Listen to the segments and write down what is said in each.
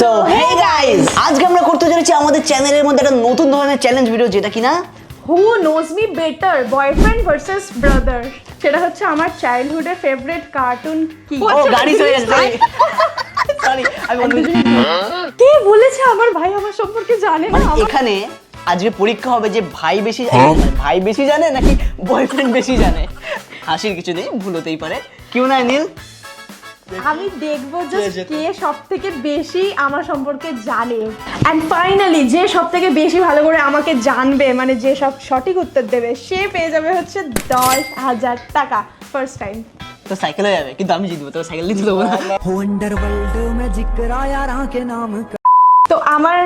So hey guys আজকে আমরা করতে চলেছি আমাদের চ্যানেলের মধ্যে একটা নতুন ধরনের চ্যালেঞ্জ ভিডিও যেটা কিনা? Who knows me better boyfriend versus brother সেটা হচ্ছে আমার চাইল্ডহুডের ফেভারিট কার্টুন কি? ও গাড়ি চলে গেছে সরি আমি কে বলেছে আমার ভাই আমার সম্পর্কে জানে না? মানে এখানে আজকে পরীক্ষা হবে যে ভাই বেশি ভাই বেশি জানে নাকি বয়ফ্রেন্ড বেশি জানে? হাসির কিছু নেই ভুল হতেই পারে। কেউ না নীল? আমি দেখবো যে কে সব থেকে বেশি আমার সম্পর্কে জানে অ্যান্ড ফাইনালি যে সব থেকে বেশি ভালো করে আমাকে জানবে মানে যে সব সঠিক উত্তর দেবে সে পেয়ে যাবে হচ্ছে দশ হাজার টাকা ফার্স্ট টাইম তো সাইকেল হয়ে যাবে কিন্তু আমি জিতবো তো সাইকেল নিতে দেবো না वंडर वर्ल्ड में जिक्र यारा के नाम का তো আমার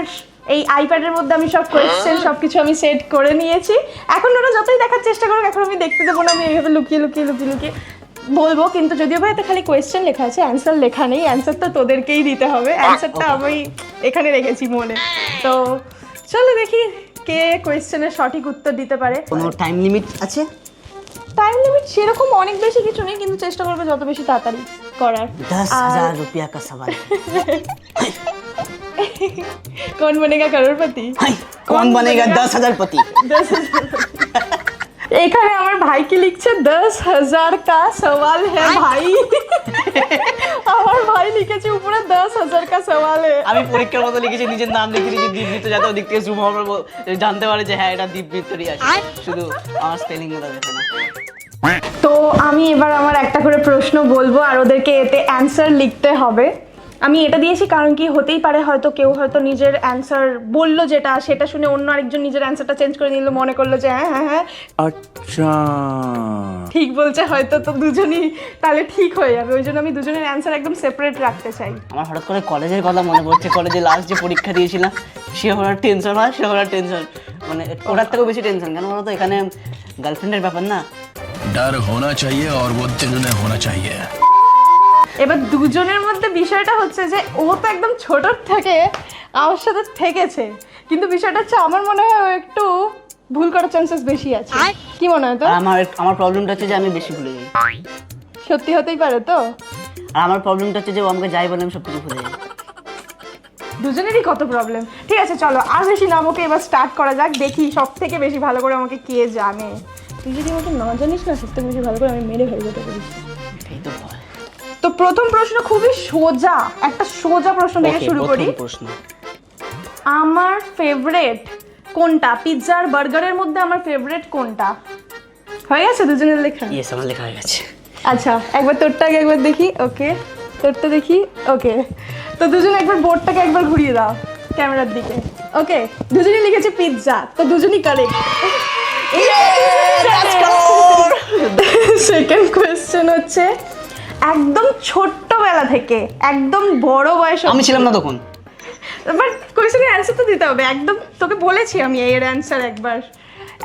এই আইপ্যাডের মধ্যে আমি সব কোয়েশ্চেন সব কিছু আমি সেট করে নিয়েছি এখন ওরা যতই দেখার চেষ্টা করুক এখন আমি দেখতে দেবো না আমি এইভাবে লুকিয়ে লুকিয়ে লুকিয়ে লুকিয়ে বলবো কিন্তু যদিও ভাই এতে খালি কোয়েশ্চেন লেখা আছে অ্যান্সার লেখা নেই অ্যান্সার তো তোদেরকেই দিতে হবে অ্যান্সারটা আমি এখানে রেখেছি মনে তো চলো দেখি কে কোয়েশ্চেনের সঠিক উত্তর দিতে পারে কোনো টাইম লিমিট আছে টাইম লিমিট সেরকম অনেক বেশি কিছু নেই কিন্তু চেষ্টা করবে যত বেশি তাড়াতাড়ি করার दस আর हजार रुपया का सवाल কোন বনেগা করোড়পতি हाय, कौन बनेगा दस हजार पति এখানে আমার ভাই কি লিখছে দশ হাজার কা সওয়াল হে ভাই? আমার ভাই লিখেছে উপরে দশ হাজার কা সওয়াল হ্যাঁ আমি পরীক্ষার মতো লিখেছি নিজের নাম লিখে দিয়েছি দীপমিত্র যাতে ওদিক থেকে জুম পর জানতে পারে যে হ্যাঁ এটা দীপমিত্রই আছে শুধু আমার স্পেলিংগুলো দেখে না তো আমি এবার আমার একটা করে প্রশ্ন বলব আর ওদেরকে এতে অ্যান্সার লিখতে হবে। আমি এটা দিয়েছি কারণ কি হতেই পারে হয়তো কেউ হয়তো নিজের অ্যান্সার বললো যেটা সেটা শুনে অন্য আরেকজন নিজের অ্যান্সারটা চেঞ্জ করে নিল মনে করলো যে হ্যাঁ হ্যাঁ হ্যাঁ अच्छा ঠিক বলছে হয়তো তো দুজনই তাহলে ঠিক হয়ে যাবে ওই জন্য আমি দুজনের অ্যান্সার একদম সেপারেট রাখতে চাই আমার হঠাৎ করে কলেজের কথা মনে পড়ছে কলেজে লাস্ট যে পরীক্ষা দিয়েছিলাম সে হওয়ার টেনশন হয় সে হওয়ার টেনশন মানে ওটার থেকেও বেশি টেনশন কেন বলতো এখানে গার্লফ্রেন্ডের ব্যাপার না डर होना चाहिए और वो दिल में होना चाहिए এবার দুজনের মধ্যে বিষয়টা হচ্ছে যে ও তো একদম ছোট থেকে আমার সাথে থেকেছে। কিন্তু বিষয়টা হচ্ছে আমার মনে হয় একটু ভুল করার চান্সেস বেশি আছে। কি মনে হয় তো আমার আমার প্রবলেমটা হচ্ছে যে আমি বেশি ভুলে যাই। সত্যি হতেই পারে তো? আর আমার প্রবলেমটা হচ্ছে যে ও আমাকে যাই বলে আমি সব কিছু ভুলে যাই। দুজনেরই কত প্রবলেম ঠিক আছে চলো আর বেশি না আমাকে এবার স্টার্ট করা যাক দেখি সব থেকে বেশি ভালো করে আমাকে কে জানে। তুই যদি আমাকে না জানিস না সব থেকে বেশি ভালো করে আমি মেরে যেতে পারি এটাই তো তো প্রথম প্রশ্ন খুবই সোজা একটা সোজা প্রশ্ন থেকে শুরু করি। প্রশ্ন। আমার ফেভারেট কোনটা? পিৎজা আর বার্গারের মধ্যে আমার ফেভারেট কোনটা? হয়ে গেছে দুজনের লেখা? ইয়েস আমার লেখা হয়ে গেছে। আচ্ছা একবার তোরটা আগে একবার দেখি ওকে? তোরটা দেখি ওকে? তো দুজন একবার বোর্ডটাকে একবার ঘুরিয়ে দাও ক্যামেরার দিকে। ওকে দুজনই লিখেছে পিৎজা তো দুজনই কারেক্ট সেকেন্ড কোয়েশ্চেন হচ্ছে একদম ছোট্টবেলা থেকে একদম বড় বয়স আমি ছিলাম না তখন। বাট কোয়েশ্চেনের অ্যান্সার তো দিতে হবে একদম তোকে বলেছি আমি এর অ্যান্সার একবার।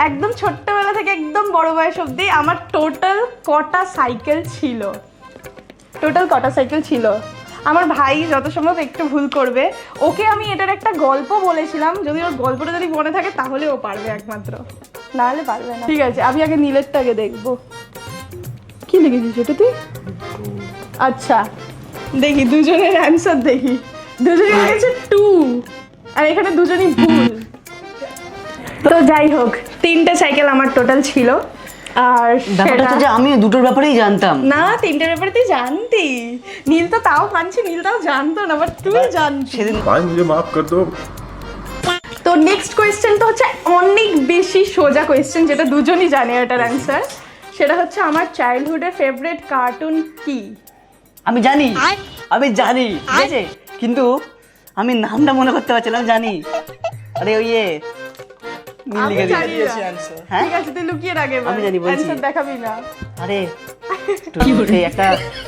একদম ছোট্টবেলা থেকে একদম বড় বয়স অবধি আমার টোটাল কটা সাইকেল ছিল। টোটাল কটা সাইকেল ছিল? আমার ভাই যত সম্ভব একটু ভুল করবে। ওকে আমি এটার একটা গল্প বলেছিলাম যদি ওর গল্পটা যদি মনে থাকে তাহলে ও পারবে একমাত্র। নাহলে পারবে না। ঠিক আছে আমি আগে নীলেরটাকে দেখব। কি লিখেছিস এটা তুই? আচ্ছা দেখি দুজনের অ্যান্সার দেখি দুজনে লিখেছে টু আর এখানে দুজনই ভুল তো যাই হোক তিনটে সাইকেল আমার টোটাল ছিল আর ব্যাপারটা হচ্ছে যে সেটা- আমি দুটোর ব্যাপারেই জানতাম না তিনটের ব্যাপারে তুই জানতি নীল তো তাও মানছি নীল তাও জানতো না বাট তুই জানতি সেদিন भाई मुझे माफ कर दो তো নেক্সট কোয়েশ্চেন তো হচ্ছে অনেক বেশি সোজা কোয়েশ্চেন যেটা দুজনই জানে এটার অ্যান্সার সেটা হচ্ছে আমার চাইল্ডহুডের ফেভারিট কার্টুন কি? আমি জানি। আমি জানি ঠিক আছে? কিন্তু আমি নামটা মনে করতে পারছিলাম জানি। আরে ওই ইয়ে নীল আমি জানি হ্যাঁ? ঠিক আছে তুই লুকিয়ে রাখে আমি জানি, বলছি। অ্যান্সার দেখাবি না। আরে একটা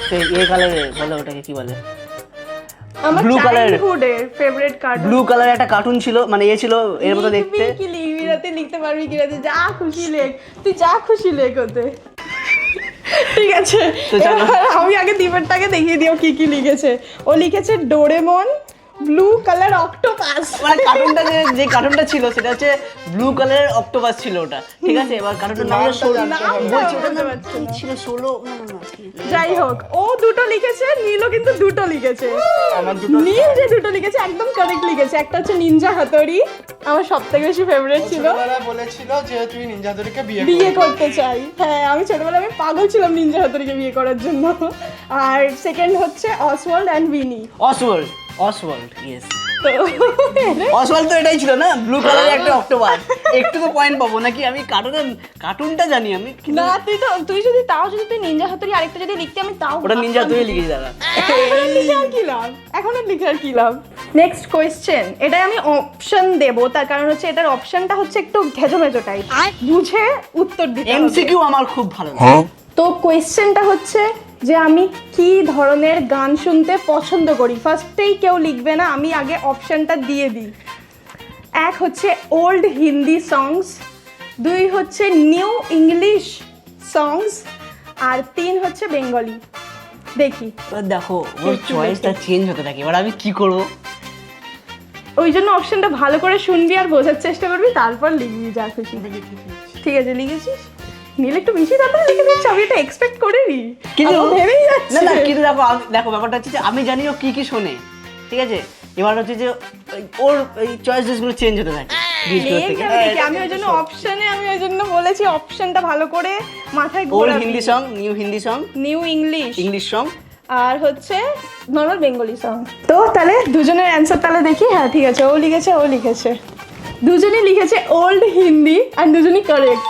সেই ইয়ে কালারের বলে ওটাকে কি বলে? আমার colour চাইল্ডহুডের ফেভারিট কার্টুন ব্লু কালারের একটা কার্টুন ছিল মানে ইয়ে ছিল এর মতো দেখতে। কি লিখবি? রাতে লিখতে পারবি কি রাতে? যা খুশি লেখ। তুই যা খুশি লেখ ওতে। ঠিক আছে। আমি আগে দীপেরটাকে দেখিয়ে দিও কি কি লিখেছে। ও লিখেছে ডোরেমন ব্লু কালার অক্টোপাস মানে কার্টুনটা যে যে কার্টুনটা ছিল সেটা হচ্ছে ব্লু কালারের অক্টোপাস ছিল ওটা। ঠিক আছে? এবার কার্টুনটার নাম হলো বলছি ওটার নাম কি ছিল? সোলো না না না ঠিক আছে। যাই হোক ও দুটো লিখেছে নীলও কিন্তু দুটো লিখেছে। নীল যে দুটো লিখেছে একদম কারেক্ট লিখেছে। একটা হচ্ছে নিনজা হাতড়ি আমার সব থেকে বেশি ফেভারিট ছিল। বলেছিল যে তুই নিনজাদুরিকে বিয়ে বিয়ে করতে চাই। হ্যাঁ আমি ছোটবেলায় আমি পাগল ছিলাম নিনজা হাতড়িকে বিয়ে করার জন্য। আর সেকেন্ড হচ্ছে Oswald and Winnie Oswald Oswald yes তো অসওয়াল্ড তো এটাই ছিল না? ব্লু কালারের একটা অক্টোপাস একটু তো পয়েন্ট পাবো নাকি? আমি কার্টুনের কার্টুনটা জানি আমি না তুই তো তুই যদি তাও যদি তুই নিনজা হাতড়ি আরেকটা যদি লিখতে আমি তাও ওটা নিনজা তুই লিখেছি দাদা। এখন আর লিখে আর কি লাভ? এখন আর লিখে আর কি লাভ? নেক্সট কোয়েশ্চেন এটাই আমি অপশন দেবো তার কারণ হচ্ছে এটার অপশনটা হচ্ছে একটু ঘেজো মেজো টাইপ বুঝে উত্তর দিতে। এমসিকিউ আমার খুব ভালো লাগে। তো কোয়েশ্চেনটা হচ্ছে যে আমি কি ধরনের গান শুনতে পছন্দ করি। ফার্স্টেই কেউ লিখবে না আমি আগে অপশানটা দিয়ে দিই। এক হচ্ছে ওল্ড হিন্দি সংস দুই হচ্ছে নিউ ইংলিশ সংস আর তিন হচ্ছে বেঙ্গলি দেখি। দেখো ওর চয়েসটা চেঞ্জ হতে থাকে। এবার আমি কি করব? ওই জন্য অপশনটা ভালো করে শুনবি আর বোঝার চেষ্টা করবি তারপর লিখবি যা খুশি। ঠিক আছে লিখেছিস? নীল একটু বেশি তাড়াতাড়ি লিখে দিচ্ছি আমি এটা এক্সপেক্ট করিনি। কিন্তু ভেবেই যাচ্ছি না না কিন্তু দেখো দেখো ব্যাপারটা হচ্ছে যে আমি জানি ও কি কি শোনে ঠিক আছে? এবার হচ্ছে যে ওর এই চয়েসেসগুলো চেঞ্জ হতে থাকে দেখি, আমি ওই জন্য অপশনে আমি ওই জন্য বলেছি অপশনটা ভালো করে মাথায় old Hindi song new Hindi song new English English song আর হচ্ছে নর্মাল বেঙ্গলি সং তো তাহলে দুজনের অ্যান্সার তাহলে দেখি? হ্যাঁ ঠিক আছে ও লিখেছে ও লিখেছে। দুজনই লিখেছে ওল্ড হিন্দি আর দুজনই কারেক্ট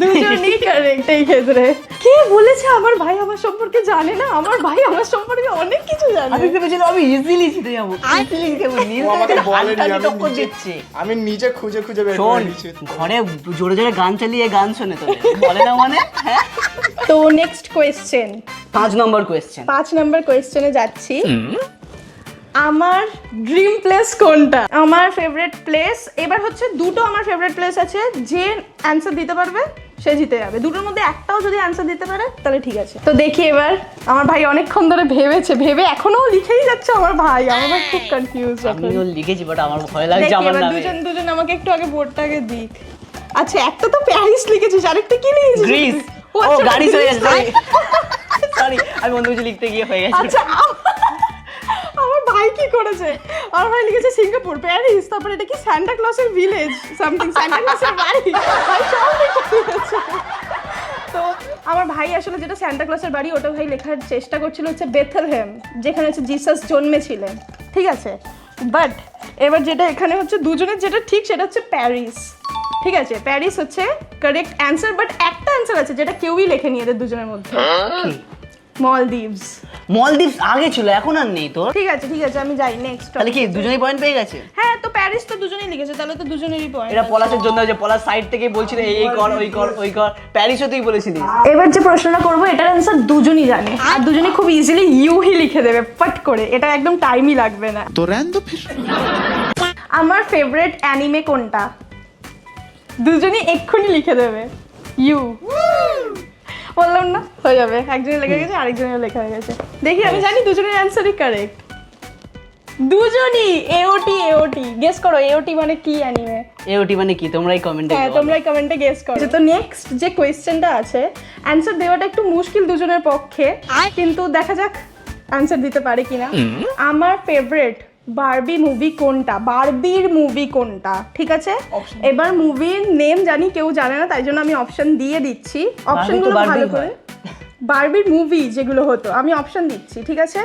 দুজনই কারেক্ট এই ক্ষেত্রে। কে বলেছে আমার ভাই আমার সম্পর্কে জানে না? আমার ভাই আমার সম্পর্কে অনেক কিছু জানে। আমি ভেবেছিলাম আমি ইজিলি জিতে যাব। ইজিলি জিতে যাব। নীল আমাকে বলেনি আমি টক্কর নিজে দিচ্ছে। আমি নিজে খুঁজে খুঁজে বের শোন করে ঘরে জোরে জোরে গান চালিয়ে গান শোনে তো বলে না মানে? হ্যাঁ? তো নেক্সট কোয়েশ্চেন পাঁচ নম্বর কোয়েশ্চেন পাঁচ নাম্বার কোয়েশ্চেনে যাচ্ছি। আমার ড্রিম প্লেস কোনটা? আমার ফেভারিট প্লেস এবার হচ্ছে দুটো আমার ফেভারিট প্লেস আছে। যে অ্যান্সার দিতে পারবে? সে জিতে যাবে। দুটোর মধ্যে একটাও যদি অ্যান্সার দিতে পারে তাহলে ঠিক আছে। তো দেখি এবার। আমার ভাই অনেকক্ষণ ধরে ভেবেছে ভেবে এখনও লিখেই যাচ্ছে আমার ভাই। আমার ভাই খুব কনফিউজ আমিও লিখেছি বাট আমার ভয় লাগছে আমার নামে। দুজন দুজন আমাকে একটু আগে বোর্ডটাকে দিক। আচ্ছা একটা তো প্যারিস লিখেছিস আরেকটা কি লিখেছিস? গ্রিস ও আচ্ছা, গাড়ি চলে গেছে গ্রিস। সরি আমি বন্ধু কিছু লিখতে গিয়ে হয়ে গেছে। আচ্ছা ভাই কি করেছে? আমার ভাই লিখেছে সিঙ্গাপুর, প্যারিস, তারপরে এটা কি সান্টা ক্লসের ভিলেজ সামথিং সান্টা ক্লসের বাড়ি? ভাই সব লিখে তো আমার ভাই আসলে যেটা সান্টা ক্লসের বাড়ি, ওটা ভাই লেখার চেষ্টা করছিল হচ্ছে বেথলহেম যেখানে হচ্ছে জিসাস জন্মেছিলেন। ঠিক আছে? বাট এবার যেটা এখানে হচ্ছে দুজনের যেটা ঠিক, সেটা হচ্ছে প্যারিস ঠিক আছে? প্যারিস হচ্ছে কারেক্ট অ্যান্সার বাট একটা অ্যান্সার আছে যেটা কেউই লেখেনি এদের দুজনের মধ্যে। মলদ্বীপস মলদ্বীপ আগে ছিল এখন আর নেই তোর ঠিক আছে ঠিক আছে আমি যাই নেক্সট তাহলে কি দুজনেই পয়েন্ট পেয়ে গেছে হ্যাঁ তো প্যারিস তো দুজনেই লিখেছে তাহলে তো দুজনেরই পয়েন্ট এটা পলাশের জন্য যে পলাশ সাইড থেকে বলছিল এই এই কর ওই কর ওই কর প্যারিসও তুই বলেছিলিস এবার যে প্রশ্নটা করবো এটার অ্যান্সার দুজনই জানে আর দুজনেই খুব ইজিলি ইউহি লিখে দেবে ফট করে এটা একদম টাইমই লাগবে না तो रहने दो फिर আমার ফেভারিট অ্যানিমে কোনটা দুজনই এক্ষুনি লিখে দেবে ইউ বললাম না? হয়ে যাবে। একজনের লেখা গেছে আরেকজনের লেখা হয়ে গেছে। দেখি আমি জানি দুজনের অ্যান্সারই কারেক্ট দুজনই এওটি এওটি গেস করো এওটি মানে কি অ্যানিমে এ ওটি মানে কি? তোমরাই কমেন্টে হ্যাঁ তোমরাই কমেন্টে গেস করো। তো নেক্সট যে কোয়েশ্চেনটা আছে অ্যান্সার দেওয়াটা একটু মুশকিল দুজনের পক্ষে কিন্তু দেখা যাক অ্যান্সার দিতে পারে কিনা। আমার ফেভারিট বারবি মুভি কোনটা বারবির মুভি কোনটা ঠিক আছে এবার মুভির নেম জানি কেউ জানে না তাই জন্য আমি অপশন দিয়ে দিচ্ছি অপশনগুলো বারবি ভালো করে হয়। বারবির মুভি যেগুলো হতো আমি অপশন দিচ্ছি ঠিক আছে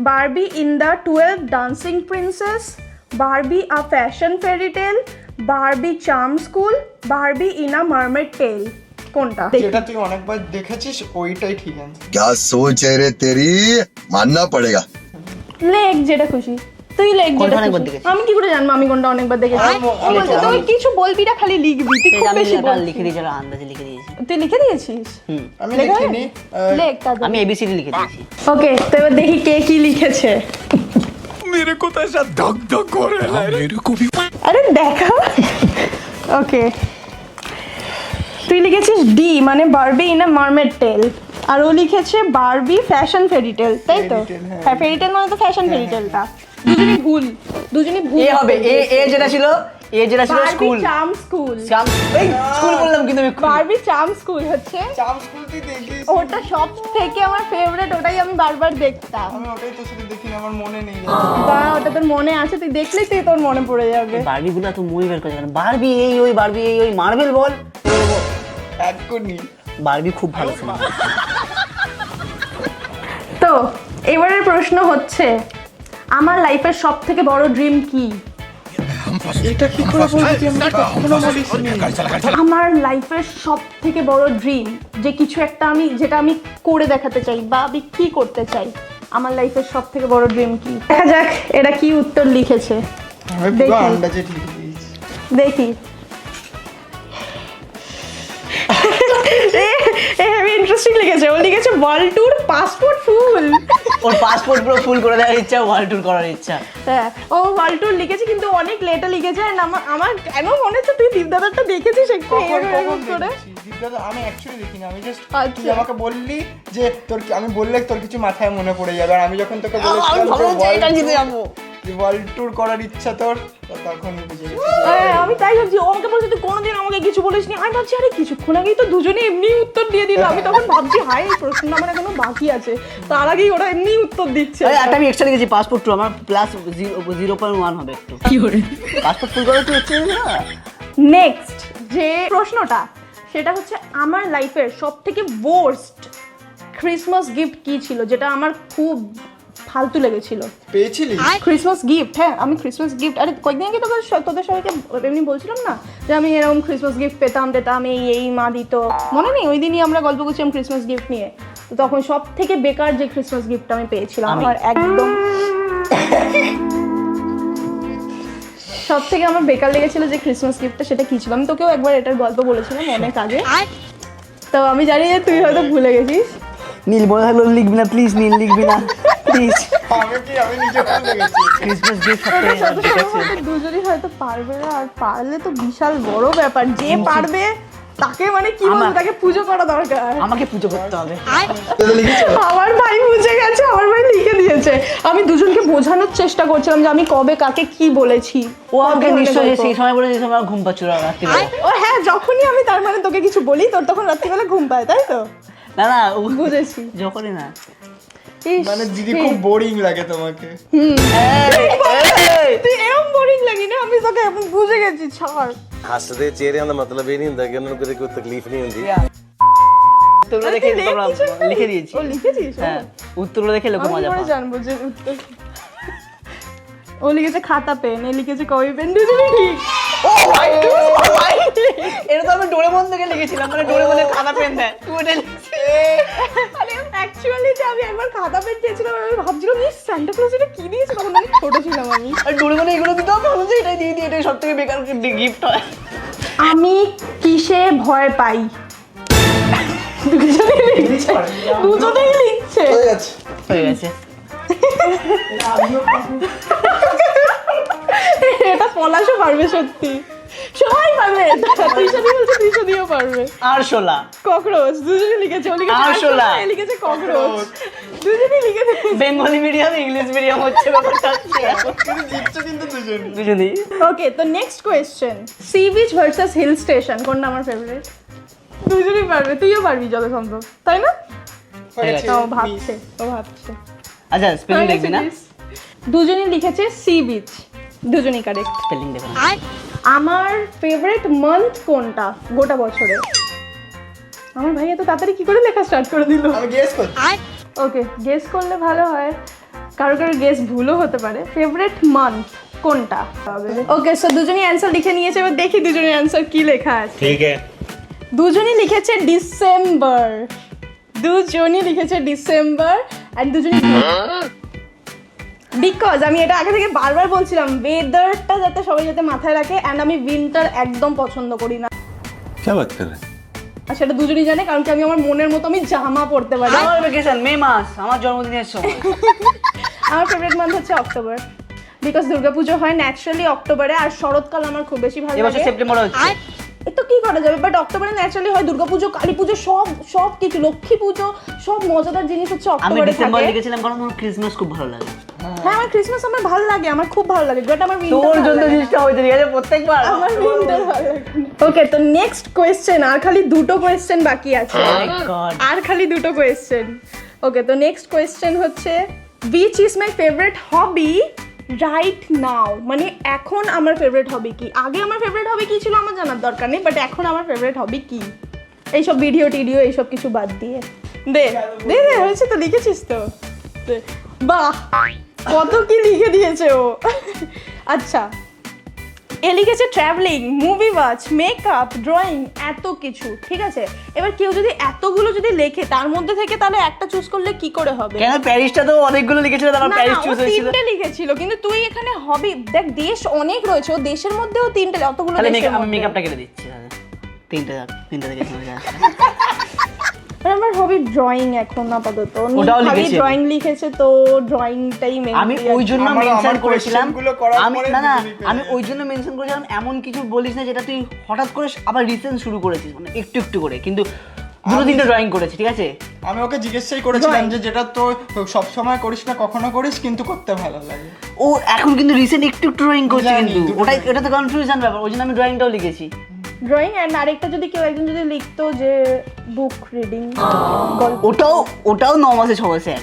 Barbie in the twelve dancing princess Barbie a fashion fairy tale Barbie charm school Barbie in a mermaid tale কোনটা যেটা তুই অনেকবার দেখেছিস ওইটাই ঠিক আছে क्या सोच है रे तेरी मानना पड़ेगा লেখ যেটা খুশি তুই আমি কি করে জানব? আমি কোনটা অনেকবার দেখেছি? তুই কিছু বলবি না খালি লিখবি তুই খুব বেশি লিখে দিয়েছি আন্দাজে লিখে দিয়েছি। তুই লিখে দিয়েছিস? আমি লিখিনি লেখ আমি এবিসিডি লিখে দিয়েছি। ওকে তো এবার দেখি কে কি লিখেছে। মেরে কথা ধক ধক করে এরকম হ্যাঁ, আরে দেখা। ওকে। তুই লিখেছিস ডি মানে Barbie in a mermaid tale. আর ও লিখেছে বারবি ফ্যাশন ফেরিটেল তাই তো? হ্যাঁ। ফেরিটেল মানে তো ফ্যাশন ফেরিটেলটা দুজনই ভুল দুজনই ভুল এ হবে এ এ যেটা ছিল এ যেটা ছিল স্কুল চাম স্কুল স্কুল বললাম কিন্তু আমি বারবি চাম স্কুল হচ্ছে। চাম স্কুল তুই দেখিস ওটা সব থেকে আমার ফেভারিট ওটাই আমি বারবার দেখতাম। আমি ওটাই তোর সাথে দেখি না আমার মনে নেই। বা ওটা তোর মনে আছে তুই দেখলেই তুই তোর মনে পড়ে যাবে। বারবি গুলো তো মুভি বের করে বারবি এই ওই বারবি এই ওই মার্বেল বল। এক্ষুনি বারবি খুব ভালো সিনেমা তো এবারের প্রশ্ন হচ্ছে আমার লাইফের সব থেকে বড় ড্রিম কি? এটা কি করে বলবি তুই কখনো বলিস আমার লাইফের সব থেকে বড় ড্রিম যে কিছু একটা আমি যেটা আমি করে দেখাতে চাই বা আমি কি করতে চাই আমার লাইফের সব থেকে বড় ড্রিম কি? দেখা যাক এরা কি উত্তর লিখেছে। দেখি। হেভি ইন্টারেস্টিং লিখেছে ও লিখেছে পাসপোর্ট ফুল ওর পাসপোর্ট পুরো ফুল করে দেওয়ার ইচ্ছা করার ইচ্ছা। হ্যাঁ ও লিখেছে কিন্তু অনেক লেটে লিখেছে and আমার আমার কেন মনে হচ্ছে তুই দীপদাদারটা দেখেছিস একটু? কখন এরকম কখন করে। দীপদাদা আমি অ্যাকচুয়ালি দেখি না আমি জাস্ট আচ্ছা। তুই আমাকে বললি যে তোর কি- আমি বললে তোর কিছু মাথায় মনে পড়ে যাবে আর আমি যখন তোকে আমি ওয়ার্ল্ড ট্যুর করার ইচ্ছা তোর? তখন বুঝে হ্যাঁ, আমি তাই ভাবছি ও আমাকে বলছে তুই কোনোদিন আমাকে কিছু বলিসনি আমি ভাবছি আরে কিছুক্ষণ আগেই তো দুজনে এমনি উত্তর দিয়ে দিল। আমি তখন ভাবছি হাই এই প্রশ্নটা আমার এখনও বাকি আছে। তার আগেই ওরা এমনি উত্তর দিচ্ছে। একটা আমি এক্সট্রা লিখেছি পাসপোর্ট টু আমার প্লাস জিরো পয়েন্ট ওয়ান হবে একটু। কি করে? পাসপোর্ট ফুল করে তো হচ্ছে না নেক্সট যে প্রশ্নটা সেটা হচ্ছে আমার লাইফের সব থেকে বোর্স্ট ক্রিসমাস গিফট কি ছিল? যেটা আমার খুব ফালতু লেগেছিল। পেয়েছিলি? ক্রিসমাস গিফট হ্যাঁ আমি ক্রিসমাস গিফট আরে কয়েকদিন আগে তোদের তোদের সবাইকে এমনি বলছিলাম না যে আমি এরকম ক্রিসমাস গিফট পেতাম পেতাম এই এই মা দিত। মনে নেই ওই দিনই আমরা গল্প করছিলাম ক্রিসমাস গিফট নিয়ে। তো তখন সব থেকে বেকার যে ক্রিসমাস গিফটটা আমি পেয়েছিলাম আমার একদম সব থেকে আমার বেকার লেগেছিল যে ক্রিসমাস গিফটটা সেটা কি ছিল? আমি তোকেও একবার এটার গল্প বলেছিলাম অনেক আগে তো আমি জানি যে তুই হয়তো ভুলে গেছিস। নীল বলে থাকল লিখবি না প্লিজ নীল লিখবি না। প্লিজ আমি কি আমি নিজে ভুলে গেছি। ক্রিসমাস গিফট দুজনই হয়তো পারবে না আর পারলে তো বিশাল বড় ব্যাপার। যে পারবে তাকে মানে কি বলব তাকে পুজো করা দরকার। আমাকে পুজো করতে হবে। আমার ভাই বুঝে গেছে আমার ভাই লিখে দিয়েছে। আমি দুজনকে বোঝানোর চেষ্টা করছিলাম যে আমি কবে কাকে কি বলেছি ও আমাকে নিশ্চয়ই। সেই সময় বলে যে আমার ঘুম পাচ্ছিল রাত্রিবেলা। ও হ্যাঁ যখনই আমি তার মানে তোকে কিছু বলি তোর তখন রাত্রিবেলা ঘুম পায় তাই তো? না না ও বুঝেছি। যখনই না। মানে দিদি খুব বোরিং লাগে তোমাকে। এরকম বোরিং লাগে না? আমি তোকে এখন বুঝে গেছি ছাড়। হাসতে চেহারে আমরা मतलब ही नहीं দেখে তোমরা লিখে দিয়েছি। ও লিখে দিয়েছি হ্যাঁ উত্তরগুলো দেখে লোক মজা পায়। জানব যে উত্তর। ও লিখেছে খাতা পেন এ লিখেছে কবি পেন ঠিক। ও এটা তো আমি ডোরেমন থেকে লিখেছিলাম মানে ডোরেমনের খাতা পেন দেয়। তুই ওটা লিখছিস। অ্যাকচুয়ালি যে আমি একবার খাতা পেন চেয়েছিলাম আমি ভাবছিলাম এই স্যান্টা ক্লজ এটা কি দিয়েছে? তখন আমি ছোট ছিলাম আমি। আর ডোরেমনে এগুলো দিতে হবে আমি বলছি এটাই দিয়ে দিই এটাই সব থেকে বেকার গিফট হয়। আমি কিসে ভয় পাই? দুজনেই লিখছে। দুজনেই লিখছে। হয়ে গেছে। হয়ে গেছে। এটা পলাশও পারবে সত্যি। সবাই পারবে। এটা তুইশাদি বলছে তুইশাদিও পারবে। আর শোলা ককরোচ দুজনে লিখেছে ও লিখেছে আরশোলা। আরশোলা, লিখেছে ককরোচ। দুজনেই লিখেছে। বেঙ্গলি মিডিয়াম ইংলিশ মিডিয়াম হচ্ছে ব্যাপারটা। জিতছো কিন্তু দুজন দুজনেই। ওকে তো next question sea beach versus hill station কোনটা আমার ফেভারিট দুজনেই পারবে তুইও পারবি যত সম্ভব তাই না? ও ভাবছে ও ভাবছে। আচ্ছা স্পেলিং দেখবি না? দুজনেই লিখেছে সি বিচ দুজনেই কারেক্ট স্পেলিং দেখবি না। আমার ফেভারিট মান্থ কোনটা গোটা বছরে? আমার ভাই এত তাড়াতাড়ি কি করে লেখা স্টার্ট করে দিল? আমি গেস করছি। ওকে গেস করলে ভালো হয়। কারও কারও গেস ভুলও হতে পারে। ফেভারিট মান্থ কোনটা? ওকে সো দুজনই অ্যান্সার লিখে নিয়েছে এবার দেখি দুজনের অ্যান্সার কি লেখা আছে। ঠিক আছে। দুজনই লিখেছে ডিসেম্বর দুজনই লিখেছে ডিসেম্বর আর দুজনই হ্যাঁ? বিকজ আমি এটা আগে থেকে বারবার বলছিলাম ওয়েদারটা যাতে সবাই যাতে মাথায় রাখে অ্যান্ড আমি উইন্টার একদম পছন্দ করি না। क्या बात कर रहे हैं আর সেটা দুজনই জানে কারণ কি আমি আমার মনের মতো আমি জামা পরতে পারি। আমার ভ্যাকেশন মে মাস আমার জন্মদিনের সময়। আমার ফেভারিট মান্থ হচ্ছে অক্টোবর বিকজ দুর্গাপুজো হয় ন্যাচারালি অক্টোবরে আর শরৎকাল আমার খুব বেশি ভালো এবছর লাগে। সেপ্টেম্বর হচ্ছে। তো কি করা যাবে? বাট অক্টোবরে ন্যাচারালি হয় দুর্গাপুজো কালী পুজো সব সব কিছু লক্ষ্মী পুজো সব মজাদার জিনিস হচ্ছে আমি অক্টোবরে ডিসেম্বর থাকে। লিখেছিলাম কারণ আমার ক্রিসমাস খুব ভালো লাগে। হ্যাঁ আমার ক্রিসমাস আমার ভালো লাগে আমার খুব ভালো লাগে। বাট আমার winter তোর জন্য জিনিসটা হয়েছে ঠিক আছে প্রত্যেকবার। আমার উইন্টার ভালো লাগে ওকে তো নেক্সট কোয়েশ্চেন আর খালি দুটো কোয়েশ্চেন বাকি আছে। God. আর খালি দুটো কোয়েশ্চেন ওকে তো নেক্সট কোয়েশ্চেন হচ্ছে which is my favourite hobby right now মানে এখন আমার ফেভারিট হবি কি? আগে আমার ফেভারিট হবি কি ছিল আমার জানার দরকার নেই বাট এখন আমার ফেভারিট হবি কি? এইসব ভিডিও টিডিও এইসব কিছু বাদ দিয়ে। দে দে দে হয়েছে তো লিখেছিস তো। বাহ! কত কি লিখে দিয়েছে ও? আচ্ছা। এ লিখেছে travelling movie watch makeup drawing এত কিছু ঠিক আছে? এবার কেউ যদি এতগুলো যদি লেখে তার মধ্যে থেকে তাহলে একটা চুজ করলে কি করে হবে? কেন প্যারিসটা তো অনেকগুলো লিখেছিল না, প্যারিস চুজ হয়েছিল। তিনটে লিখেছিল কিন্তু তুই এখানে হবি দেখ দেশ অনেক রয়েছে ও দেশের মধ্যেও তিনটে অতগুলো আমি মেকআপটা কেটে দিচ্ছি তাহলে। তিনটে তিনটে থেকে যাক। আর আমার হবি ড্রয়িং এখন আপাতত। ওটাও ড্রয়িং লিখেছে তো ড্রয়িংটাই আমি ওই জন্য মেনশন করেছিলাম। আমি না না আমি ওই জন্য মেনশন করেছিলাম এমন কিছু বলিস না যেটা তুই হঠাৎ করে আবার রিসেন্ট শুরু করেছিস মানে একটু একটু করে। কিন্তু দুটো তিনটে ড্রয়িং করেছি ঠিক আছে? আমি ওকে জিজ্ঞেসই করেছিলাম যে যেটা তো সব সময় করিস না কখনো করিস কিন্তু করতে ভালো লাগে। ও এখন কিন্তু রিসেন্ট একটু একটু ড্রয়িং করছে কিন্তু। ওটাই এটা তো কনফিউশন ব্যাপার ওই জন্য আমি ড্রয়িংটাও লিখেছি। ড্রয়িং অ্যান্ড আরেকটা যদি কেউ একজন যদি লিখতো যে বুক রিডিং ওটাও ওটাও ন মাসে ছ মাসে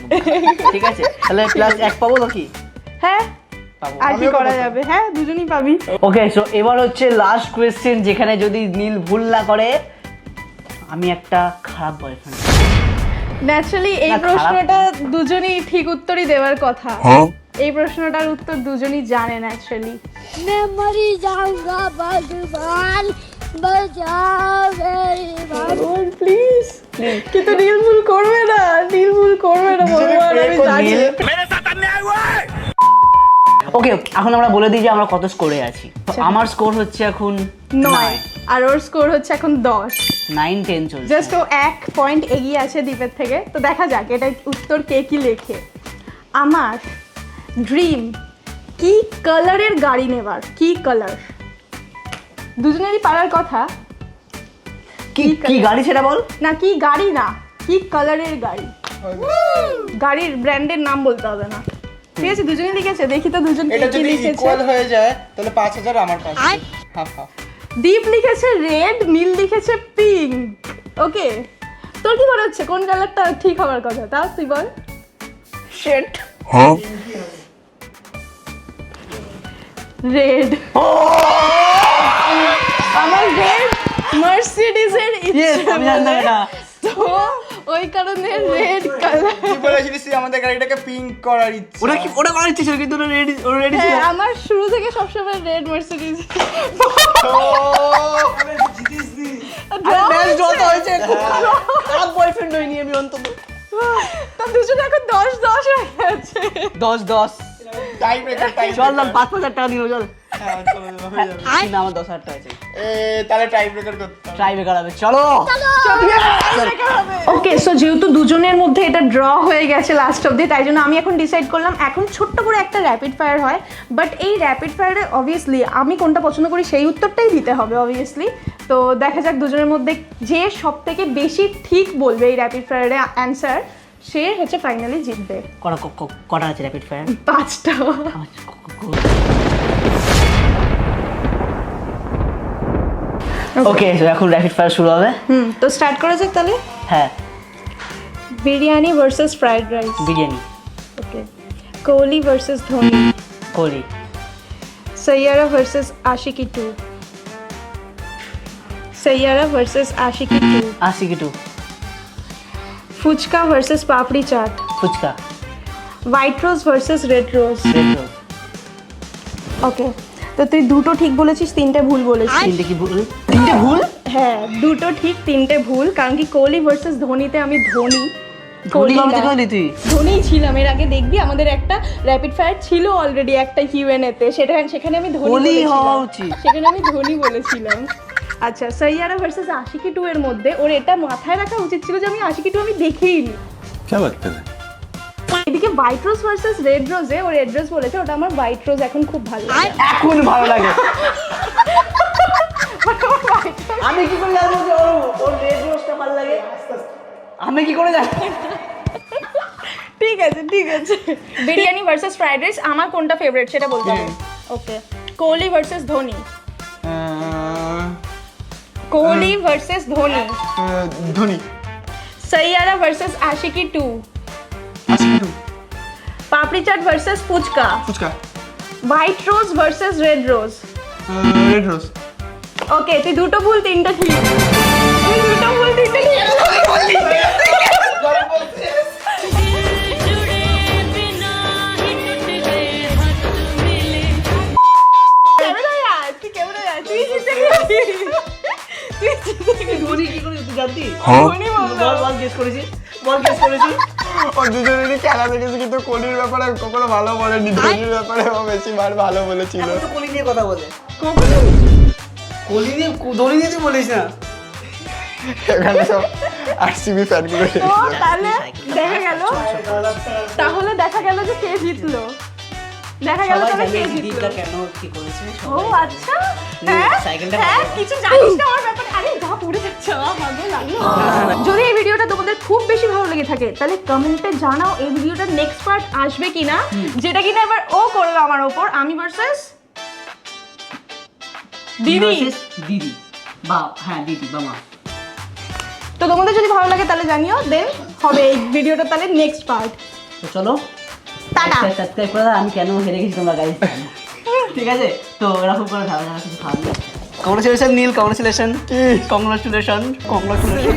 ঠিক আছে? তাহলে প্লাস এক পাবো নাকি? হ্যাঁ লাস্ট কোয়েশ্চেন হ্যাঁ, যেখানে যদি নীল ভুল না করে আমি একটা খারাপ বয়ফ্রেন্ড ন্যাচারালি এই প্রশ্নটা দুজনই ঠিক উত্তরই দেওয়ার কথা। এই প্রশ্নটার উত্তর দুজনই জানে ন্যাচারালি মেমরি জাউগা ওকে এখন আমরা বলে দিই যে আমরা কত স্কোরে আছি। আমার স্কোর হচ্ছে এখন নয়। আর ওর স্কোর হচ্ছে এখন দশ। নাইন টেন চলছে। জাস্ট ও এক পয়েন্ট এগিয়ে আছে দ্বীপের থেকে। তো দেখা যাক এটা উত্তর কে কি লেখে। আমার ড্রিম কি কালারের গাড়ি নেবার? কি কালার দুজনেরই পারার কথা। কি কি গাড়ি সেটা বল? না কি গাড়ি না কি কালারের গাড়ি? গাড়ির ব্র্যান্ডের নাম বলতে হবে না। ঠিক আছে দুজনেই লিখেছে দেখি তো দুজন কে এটা যদি লিখেছে। ইকুয়াল হয়ে যায় তাহলে পাঁচ হাজার আমার পাঁচ হাফ হাফ দীপ লিখেছে রেড নীল লিখেছে পিঙ্ক ওকে তোর কি মনে হচ্ছে কোন কালারটা ঠিক হওয়ার কথা? তাও তুই বল। শেট রেড আমার রেড মার্সিডিজের। তো ওই কারণে রেড কালার বলেছিলিস আমাদের গাড়িটাকে পিঙ্ক করার ইচ্ছা। ওটা কি ওটা করার ইচ্ছে ছিল কিন্তু ওটা রেডি ওটা রেডি ছিল। হ্যাঁ আমার শুরু থেকে সবসময় রেড মার্সিডিজ বয়ফ্রেন্ড হয়নি আমি অন্তত। তো দুজনে এখন দশ দশ হয়ে গেছে। দশ দশ। টাইম টাইম চল চল পাঁচ হাজার টাকা দিল চল। হ্যাঁ চলো চলো, হয়ে যাবে না আমার দশ হাজার টাকা আছে তাহলে টাইম ব্রেকার করতে হবে। ট্রাই হবে চলো ওকে সো যেহেতু দুজনের মধ্যে এটা ড্র হয়ে গেছে লাস্ট অব্দি তাই জন্য আমি এখন ডিসাইড করলাম এখন ছোট্ট করে একটা র্যাপিড ফায়ার হয় বাট এই র্যাপিড ফায়ারে অবভিয়াসলি আমি কোনটা পছন্দ করি সেই উত্তরটাই দিতে হবে অবভিয়াসলি তো দেখা যাক দুজনের মধ্যে যে সব থেকে বেশি ঠিক বলবে এই র্যাপিড ফায়ারে অ্যান্সার সে হচ্ছে ফাইনালি জিতবে কটা আছে র্যাপিড ফায়ার পাঁচটা ওকে এখন র্যাপিড ফায়ার শুরু হবে। হুম তো স্টার্ট করা যাক তাহলে? হ্যাঁ। Biryani versus fried rice biryani. Okay Kohli versus Dhoni. Kohli. Saiyaara versus Aashiqui two Saiyaara versus Aashiqui two Aashiqui two phuchka versus papdi chaat. Phuchka. White rose versus red rose red rose okay তো তুই দুটো ঠিক বলেছিস তিনটে ভুল বলেছিস। তিনটে কি ভুল? তিনটে ভুল? হ্যাঁ দুটো ঠিক তিনটে ভুল কারণ কি কোহলি ভার্সেস ধোনিতে আমি ধোনি কোহলি ধোনি ছিলাম এর আগে দেখবি আমাদের একটা র্যাপিড ফায়ার ছিল অলরেডি একটা কিউএনএ তে সেটা সেখানে আমি ধোনি সেখানে আমি ধোনি বলেছিলাম। আচ্ছা সৈয়ারা ভার্সেস আশিকি টু এর মধ্যে ওর এটা মাথায় রাখা উচিত ছিল যে আমি আশিকি টু আমি দেখিনি। কে বাত এদিকে হোয়াইট রোজ ভার্সেস রেড রোজে ও রেড বলেছে ওটা আমার হোয়াইট রোজ এখন খুব ভালো লাগে। এখন ভালো লাগে। আমি কি করে জানব যে ওর ওর রেড রোজটা ভালো লাগে? আমি কি করে জানব? ঠিক আছে ঠিক আছে। বিরিয়ানি ভার্সেস ফ্রাইড রাইস আমার কোনটা ফেভারিট সেটা বলতে হবে। Okay Kohli versus Dhoni? Kohli versus Dhoni? Dhoni. Saiyaara versus Aashiqui two papdi chaat versus phuchka? Phuchka. White rose versus red rose red rose okay তুই দুটো ভুল তিনটা ঠিক তুই দুটো ভুল খেলা। দেখেছি কিন্তু কোহলির ব্যাপারে কখনো ভালো বলেনি। ধোনির ব্যাপারে ও বেশি বার ভালো বলেছিল। কোহলি নিয়ে কথা বলে। কোহলি নিয়ে ধোনি নিয়ে তুই বলিস না। এখানে সব আরসিবি ফ্যানগুলো ও তাহলে দেখা গেল। তাহলে দেখা গেল যে কে জিতলো। দেখা গেল তাহলে কে দিদিটা জিতলো। কেন কি করেছে ও আচ্ছা। হ্যাঁ হ্যাঁ কিছু জানিস না আমার ব্যাপারে? আরে যা পড়ে যাচ্ছে আ, লাগল। যদি এই ভিডিওটা তোমাদের খুব বেশি ভালো লেগে থাকে তাহলে কমেন্টে জানাও এই ভিডিওটার নেক্সট পার্ট আসবে কিনা যেটা কিনা এবার ও করবে আমার ওপর আমি ভার্সেস দিদি। দিদি। বা হ্যাঁ দিদি বা মা। তো তোমাদের যদি ভালো লাগে তাহলে জানিও দেন হবে এই ভিডিওটা তাহলে নেক্সট পার্ট তো চলো। টাটা। সাবস্ক্রাইব করে আমি কেন হেরে গেছি তোমরা গাইজ ঠিক আছে? তো এরকম করে ভালো জানা কিছু খাওয়া congratulation Neel congratulation congratulation congratulation